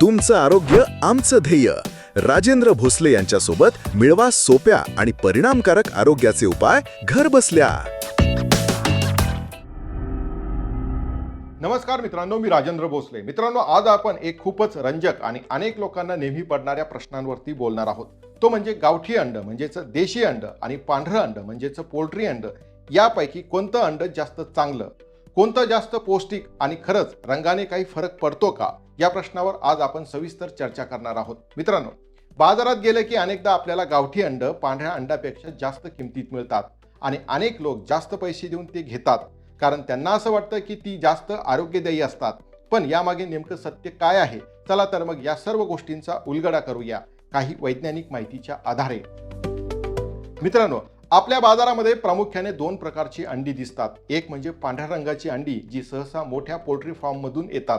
तुमचं आरोग्य आमचं ध्येय. राजेंद्र भोसले यांच्यासोबत मिळवा सोप्या आणि परिणामकारक आरोग्याचे उपाय घर बसल्या. नमस्कार मित्रांनो मी राजेंद्र भोसले. मित्रांनो आज आपण एक खूपच रंजक आणि अनेक लोकांना नेहमी पडणाऱ्या प्रश्नांवरती बोलणार आहोत. तो म्हणजे गावठी अंड म्हणजेच देशी अंड आणि पांढरं अंड म्हणजेच पोल्ट्री अंड. यापैकी कोणतं अंड जास्त चांगलं? कोणतं जास्त पौष्टिक आणि खरंच रंगाने काही फरक पडतो का? या प्रश्नावर आज आपण सविस्तर चर्चा करणार आहोत. मित्रांनो बाजारात गेलं की अनेकदा आपल्याला गावठी अंड पांढऱ्या अंड्यापेक्षा जास्त किमतीत मिळतात आणि अनेक लोक जास्त पैसे देऊन ते घेतात. कारण त्यांना असं वाटतं की ती जास्त आरोग्यदायी असतात. पण यामागे नेमकं सत्य काय आहे? चला तर मग या सर्व गोष्टींचा उलगडा करूया काही वैज्ञानिक माहितीच्या आधारे. मित्रांनो आपल्या बाजारामध्ये प्रामुख्याने दोन प्रकारची अंडी दिसतात. एक म्हणजे पांढऱ्या रंगाची अंडी जी सहसा मोठ्या पोल्ट्री फार्ममधून येतात.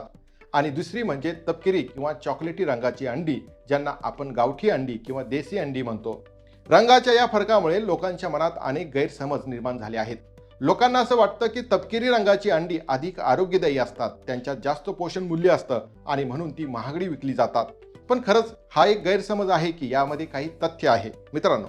आणि दुसरी म्हणजे तपकिरी किंवा चॉकलेटी रंगाची अंडी ज्यांना आपण गावठी अंडी किंवा देसी अंडी म्हणतो. रंगाच्या या फरकामुळे लोकांच्या मनात अनेक गैरसमज निर्माण झाले आहेत. लोकांना असं वाटतं की तपकिरी रंगाची अंडी अधिक आरोग्यदायी असतात त्यांच्यात जास्त पोषण मूल्य असतं आणि म्हणून ती महागडी विकली जातात. पण खरंच हा एक गैरसमज आहे की यामध्ये काही तथ्य आहे. मित्रांनो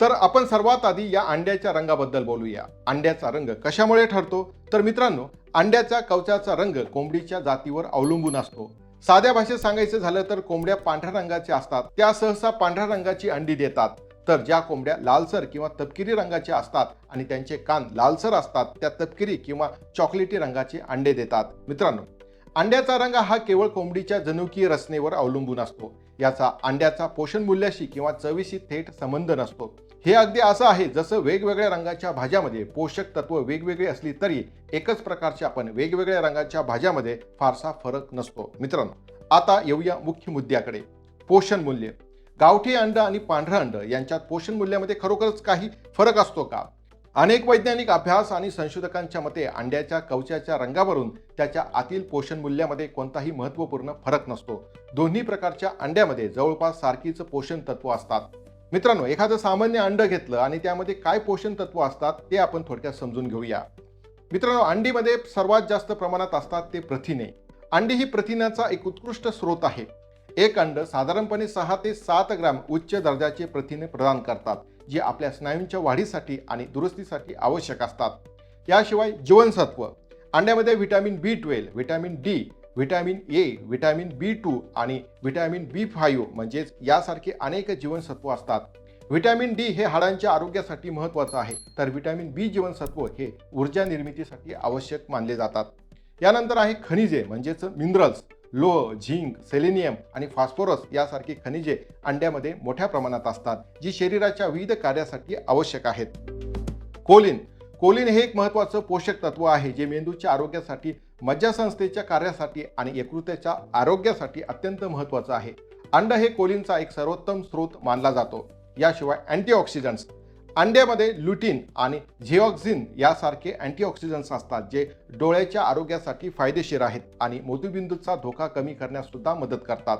तर आपण सर्वात आधी या अंड्याच्या रंगाबद्दल बोलूया. अंड्याचा रंग कशामुळे ठरतो? तर मित्रांनो अंड्याच्या कवचाचा रंग कोंबडीच्या जातीवर अवलंबून असतो. साध्या भाषेत सांगायचं झालं तर कोंबड्या पांढऱ्या रंगाच्या असतात. त्या सहसा पांढऱ्या रंगाची अंडी देतात. तर ज्या कोंबड्या लालसर किंवा तपकिरी रंगाच्या असतात आणि त्यांचे कान लालसर असतात त्या तपकिरी किंवा चॉकलेटी रंगाचे अंडे देतात. मित्रांनो अंड्याचा रंग हा केवळ कोंबडीच्या जनुकीय रचनेवर अवलंबून असतो. याचा अंड्याचा पोषण मूल्याशी किंवा चवीशी थेट संबंध नसतो. हे अगदी असं आहे जसं वेगवेगळ्या रंगाच्या भाज्यामध्ये पोषक तत्व वेगवेगळी असली तरी एकच प्रकारच्या आपण वेगवेगळ्या रंगाच्या भाज्यामध्ये फारसा फरक नसतो. मित्रांनो आता येऊया मुख्य मुद्द्याकडे. पोषण मूल्य. गावठी अंड आणि पांढरं अंड यांच्यात पोषण मूल्यामध्ये खरोखरच काही फरक असतो का? अनेक वैज्ञानिक अभ्यास आणि संशोधकांच्या मते अंड्याच्या कवचाच्या रंगावरून त्याच्या आतील पोषण मूल्यामध्ये कोणताही महत्त्वपूर्ण फरक नसतो. दोन्ही प्रकारच्या अंड्यामध्ये जवळपास सारखीच पोषण तत्व असतात. मित्रांनो एखादं सामान्य अंड घेतलं आणि त्यामध्ये काय पोषण तत्व असतात ते आपण थोडक्यात समजून घेऊया. मित्रांनो अंडीमध्ये सर्वात जास्त प्रमाणात असतात ते प्रथिने. अंडी ही प्रथिनाचा एक उत्कृष्ट स्रोत आहे. एक अंड साधारणपणे सहा ते सात ग्रॅम उच्च दर्जाचे प्रथिने प्रदान करतात. जे आपल्या स्नायूंच्या वाढीसाठी आणि दुरुस्तीसाठी आवश्यक असतात. याशिवाय जीवनसत्व अंड्यामध्ये vitamin B twelve vitamin D vitamin A vitamin B two आणि व्हिटॅमिन बी फाईव्ह म्हणजेच यासारखे अनेक जीवनसत्व असतात. व्हिटॅमिन डी हे हाडांच्या आरोग्यासाठी महत्त्वाचं आहे. तर व्हिटॅमिन बी जीवनसत्व हे ऊर्जा निर्मितीसाठी आवश्यक मानले जातात. यानंतर आहे खनिजे म्हणजेच मिनरल्स. लोह झिंक सेलेनियम आणि फॉस्फोरस यासारखी खनिजे अंड्यामध्ये मोठ्या प्रमाणात असतात जी शरीराच्या विविध कार्यासाठी आवश्यक आहेत. कोलिन. कोलिन हे एक महत्त्वाचं पोषक तत्व आहे जे मेंदूच्या आरोग्यासाठी मज्जासंस्थेच्या कार्यासाठी आणि यकृताच्या आरोग्यासाठी अत्यंत महत्त्वाचं आहे. अंड हे कोलिनचा एक सर्वोत्तम स्रोत मानला जातो. याशिवाय अँटीऑक्सिडंट्स अंड्यामध्ये लुटिन आणि झिऑक्झिन यासारखे अँटीऑक्सिडंट्स असतात जे डोळ्याच्या आरोग्यासाठी फायदेशीर आहेत आणि मोतीबिंदूचा धोका कमी करण्यास सुद्धा मदत करतात.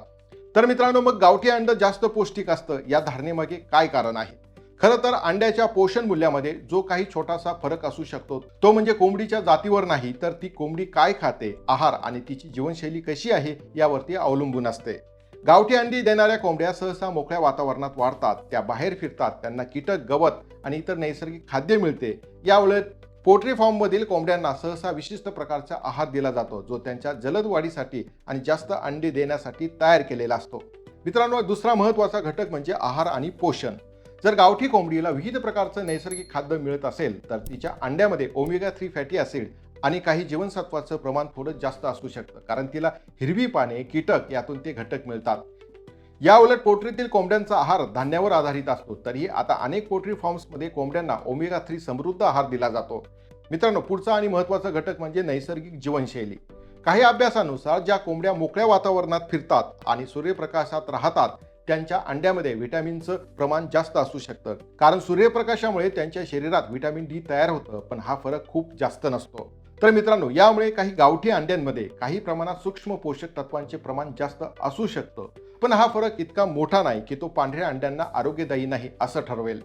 तर मित्रांनो मग गावठी अंड जास्त पौष्टिक असतं या धारणेमागे काय कारण आहे? खरं तर अंड्याच्या पोषण मूल्यामध्ये जो काही छोटासा फरक असू शकतो तो म्हणजे कोंबडीच्या जातीवर नाही तर ती कोंबडी काय खाते आहार आणि तिची जीवनशैली कशी आहे यावरती अवलंबून असते. गावठी अंडी देणाऱ्या कोंबड्या सहसा मोकळ्या वातावरणात वाढतात. त्या बाहेर फिरतात. त्यांना कीटक गवत आणि इतर नैसर्गिक खाद्य मिळते. यावेळेत पोल्ट्री फॉर्ममधील कोंबड्यांना सहसा विशिष्ट प्रकारचा आहार दिला जातो जो त्यांच्या जलद वाढीसाठी आणि जास्त अंडी देण्यासाठी तयार केलेला असतो. मित्रांनो दुसरा महत्त्वाचा घटक म्हणजे आहार आणि पोषण. जर गावठी कोंबडीला विविध प्रकारचं नैसर्गिक खाद्य मिळत असेल तर तिच्या अंड्यामध्ये ओमेगा थ्री फॅटी ॲसिड आणि काही जीवनसत्वाचं प्रमाण थोडं जास्त असू शकतं कारण तिला हिरवी पाने कीटक यातून ते घटक मिळतात. या उलट पोल्ट्रीतील कोंबड्यांचा आहार धान्यावर आधारित असतो तरीही आता अनेक पोल्ट्री फार्म्समध्ये कोंबड्यांना ओमेगा थ्री समृद्ध आहार दिला जातो. मित्रांनो पुढचा आणि महत्त्वाचा घटक म्हणजे नैसर्गिक जीवनशैली. काही अभ्यासानुसार ज्या कोंबड्या मोकळ्या वातावरणात फिरतात आणि सूर्यप्रकाशात राहतात त्यांच्या अंड्यामध्ये व्हिटॅमिनचं प्रमाण जास्त असू शकतं. कारण सूर्यप्रकाशामुळे त्यांच्या शरीरात व्हिटॅमिन डी तयार होतं पण हा फरक खूप जास्त नसतो. तर मित्रांनो यामुळे काही गावठी अंड्यांमध्ये काही प्रमाणात सूक्ष्म पोषक तत्वांचे प्रमाण जास्त असू शकतं. पण हा फरक इतका मोठा नाही की तो पांढऱ्या अंड्यांना आरोग्यदायी नाही असं ठरवेल.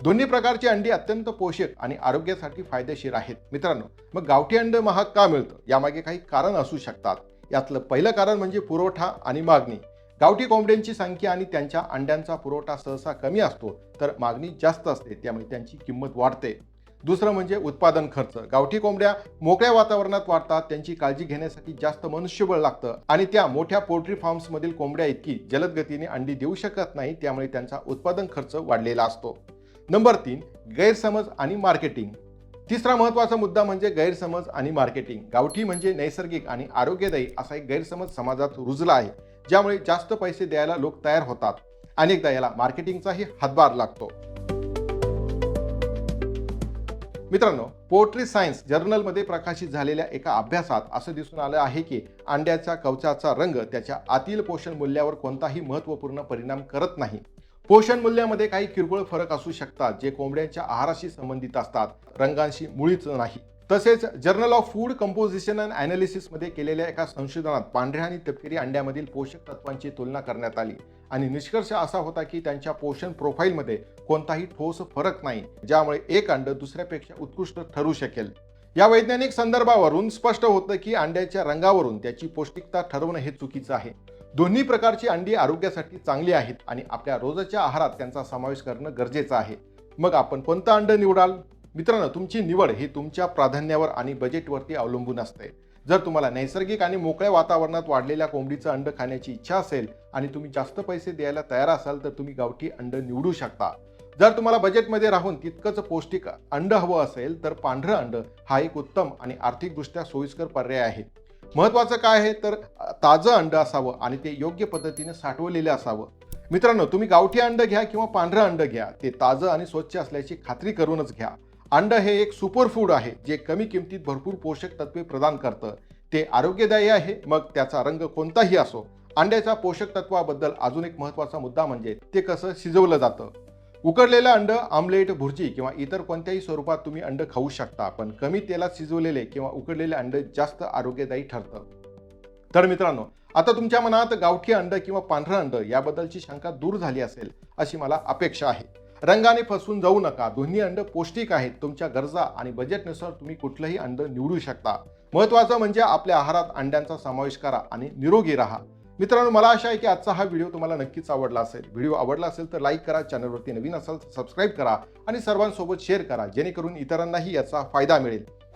दोन्ही प्रकारची अंडी अत्यंत पोषक आणि आरोग्यासाठी फायदेशीर आहेत. मित्रांनो मग गावठी अंड महाग का मिळतं? यामागे काही कारण असू शकतात. यातलं पहिलं कारण म्हणजे पुरवठा आणि मागणी. गावठी कोंबड्यांची संख्या आणि त्यांच्या अंड्यांचा पुरवठा सहसा कमी असतो तर मागणी जास्त असते त्यामुळे त्यांची किंमत वाढते. दुसरं म्हणजे उत्पादन खर्च. गावठी कोंबड्या मोकळ्या वातावरणात वाढतात त्यांची काळजी घेण्यासाठी जास्त मनुष्यबळ लागतं आणि त्या मोठ्या पोल्ट्री फार्म्समधील कोंबड्या इतकी जलद गतीने अंडी देऊ शकत नाही त्यामुळे त्यांचा उत्पादन खर्च वाढलेला असतो. नंबर तीन गैरसमज आणि मार्केटिंग. तिसरा महत्त्वाचा मुद्दा म्हणजे गैरसमज आणि मार्केटिंग. गावठी म्हणजे नैसर्गिक आणि आरोग्यदायी असा एक गैरसमज समाजात रुजला आहे ज्यामुळे जास्त पैसे द्यायला लोक तयार होतात अनेकदा याला मार्केटिंगचाही हातभार लागतो. मित्रांनो पोल्ट्री सायन्स जर्नलमध्ये प्रकाशित झालेल्या एका अभ्यासात असं दिसून आलं आहे की अंड्याच्या कवचाचा रंग त्याच्या आतील पोषण मूल्यावर कोणताही महत्त्वपूर्ण परिणाम करत नाही. पोषण मूल्यामध्ये काही किरकोळ फरक असू शकतात जे कोंबड्यांच्या आहाराशी संबंधित असतात रंगांशी मुळीच नाही. तसेच journal of food composition and ॲनालिसिसमध्ये केलेल्या एका संशोधनात पांढऱ्या आणि तपकिरी अंड्यामधील पोषक तत्वांची तुलना करण्यात आली. आणि निष्कर्ष असा होता की त्यांच्या पोषण प्रोफाईलमध्ये कोणताही ठोस फरक नाही ज्यामुळे एक अंड दुसऱ्यापेक्षा उत्कृष्ट ठरू शकेल. या वैज्ञानिक संदर्भावरून स्पष्ट होतं की अंड्याच्या रंगावरून त्याची पौष्टिकता ठरवणं हे चुकीचं आहे. दोन्ही प्रकारची अंडी आरोग्यासाठी चांगली आहेत आणि आपल्या रोजच्या आहारात त्यांचा समावेश करणं गरजेचं आहे. मग आपण कोणतं अंड निवडाल? मित्रांनो तुमची निवड ही तुमच्या प्राधान्यावर आणि बजेटवरती अवलंबून असते. जर तुम्हाला नैसर्गिक आणि मोकळ्या वातावरणात वाढलेल्या कोंबडीचं अंड खाण्याची इच्छा असेल आणि तुम्ही जास्त पैसे द्यायला तयार असाल तर तुम्ही गावठी अंड निवडू शकता. जर तुम्हाला बजेटमध्ये राहून तितकंच पौष्टिक अंड हवं असेल तर पांढरं अंड हा एक उत्तम आणि आर्थिकदृष्ट्या सोयीस्कर पर्याय आहे. महत्त्वाचं काय आहे? तर ताजं अंड असावं आणि ते योग्य पद्धतीने साठवलेलं असावं. मित्रांनो तुम्ही गावठी अंड घ्या किंवा पांढरं अंड घ्या. ते ताजं आणि स्वच्छ असल्याची खात्री करूनच घ्या. अंड हे एक सुपर फूड आहे जे कमी किमतीत भरपूर पोषक तत्वे प्रदान करतं. ते आरोग्यदायी आहे मग त्याचा रंग कोणताही असो. अंड्याच्या पोषक तत्वाबद्दल अजून एक महत्त्वाचा मुद्दा म्हणजे ते कसं शिजवलं जातं. उकडलेलं अंड आमलेट भुर्जी किंवा इतर कोणत्याही स्वरूपात तुम्ही अंड खाऊ शकता पण कमी तेलात शिजवलेले किंवा उकडलेले अंड जास्त आरोग्यदायी ठरतं. तर मित्रांनो आता तुमच्या मनात गावठी अंड किंवा पांढरं अंड याबद्दलची शंका दूर झाली असेल अशी मला अपेक्षा आहे. रंगाने फसून जाऊ नका. दोन्ही अंड पौष्टिक आहेत. तुमच्या गरजा आणि बजेटनुसार तुम्ही कुठलंही अंड निवडू शकता. महत्त्वाचं म्हणजे आपल्या आहारात अंड्यांचा समावेश करा आणि निरोगी राहा. मित्रांनो मला आशा आहे की आजचा हा व्हिडिओ तुम्हाला नक्कीच आवडला असेल. व्हिडिओ आवडला असेल तर लाईक करा चॅनलवरती नवीन असाल तर सबस्क्राईब करा आणि सर्वांसोबत शेअर करा जेणेकरून इतरांनाही याचा फायदा मिळेल.